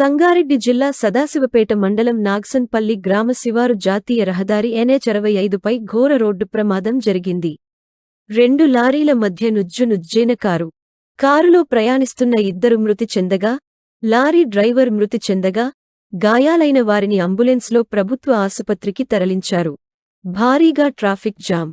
సంగారెడ్డి జిల్లా సదాశివపేట మండలం నాగ్సన్పల్లి గ్రామ శివారు జాతీయ రహదారి ఎన్హెచ్ అరవై ఐదుపై ఘోర రోడ్డు ప్రమాదం జరిగింది. రెండు లారీల మధ్య నుజ్జు నుజ్జైన కారు. కారులో ప్రయాణిస్తున్న ఇద్దరు మృతి చెందగా లారీ డ్రైవర్ మృతి చెందగా గాయాలైన వారిని అంబులెన్స్లో ప్రభుత్వ ఆసుపత్రికి తరలించారు. భారీగా ట్రాఫిక్ జామ్.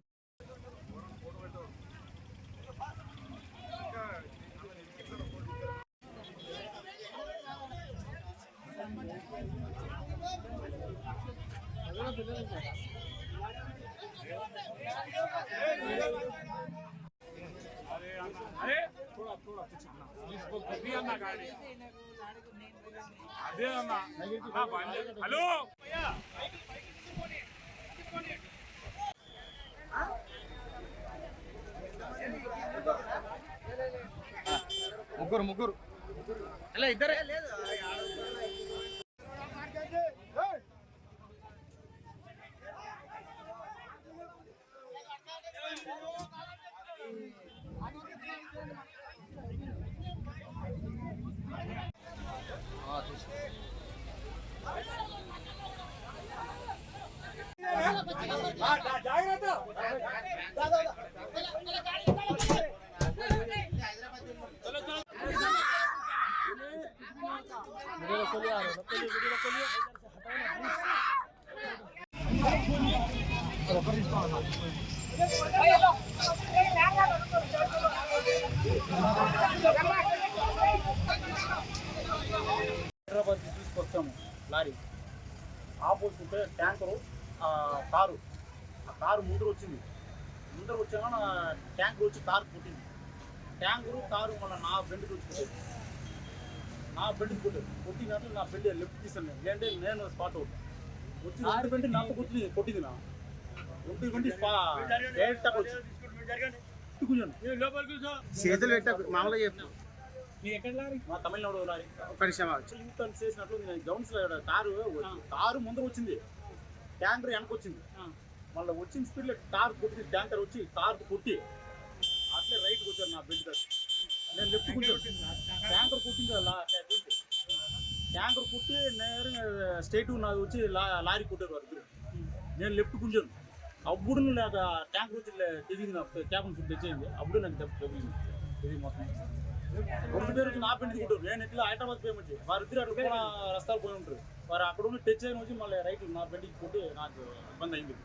హలో ముగ్గురు ముగ్గురు. అలా ఇద్దరే? లేదు హైదరాబాద్ నుంచి తీసుకొచ్చాము లారీ ఆపోజిట్ ట్యాంకరు ఆ కారు. ఆ కారు ముందర వచ్చింది. ముందర వచ్చాక నా ట్యాంకర్ వచ్చి కారు కొట్టింది. ట్యాంకరు కారు మళ్ళీ నా బెండ్కి వచ్చి కొట్టింది. నా బెండ్కి కొట్టారు కొట్టినాక నా బెండ్ లెఫ్ట్ తీసాను నేను. లేదంటే నేను స్పాట్ అవుతా వచ్చి రెండు బెండ్ నాకు కొట్టింది. కొట్టింది నా. రెండు బెండి స్పా డైరెక్ట్ వచ్చి కూర్చోండి. చేతులు పెట్ట మామూలుగా చెప్పు. మా తమిళనాడు. యూటర్న్ చేసినట్లు నేను గ్రౌండ్స్ కారు కారు ముందర వచ్చింది. ట్యాంకర్ వెనక వచ్చింది మళ్ళీ వచ్చిన స్పీడ్లో కార్ కొట్టి ట్యాంకర్ వచ్చి కార్ కొట్టి అట్లే రైట్ వచ్చారు నా బెల్ట్ దగ్గర నేను లెఫ్ట్ ట్యాంకర్ కొట్టింది ట్యాంకర్ కొట్టి. నేరుగా స్టేట్ నాది వచ్చి లా- లారీ కొట్టారు వారు. నేను లెఫ్ట్ కూర్చొని అప్పుడు నాకు ట్యాంకర్ వచ్చి తెగింది నాకు క్యాబిన్ ఫుడ్ తెచ్చేయండి. అప్పుడు నాకు దెబ్బ తగిలింది. ఇది మొత్తం. రెండు పేరు నా పెండి కొట్టారు. నేను ఇట్లా హైదరాబాద్ పేమెంట్ వారిద్దరు అట్లా రస్తాలు పోయి ఉంటారు. మరి అక్కడ ఉన్న టచ్ అయిన వచ్చి మళ్ళీ రైట్ నా బండికి కొట్టి నాకు ఇబ్బంది అయింది.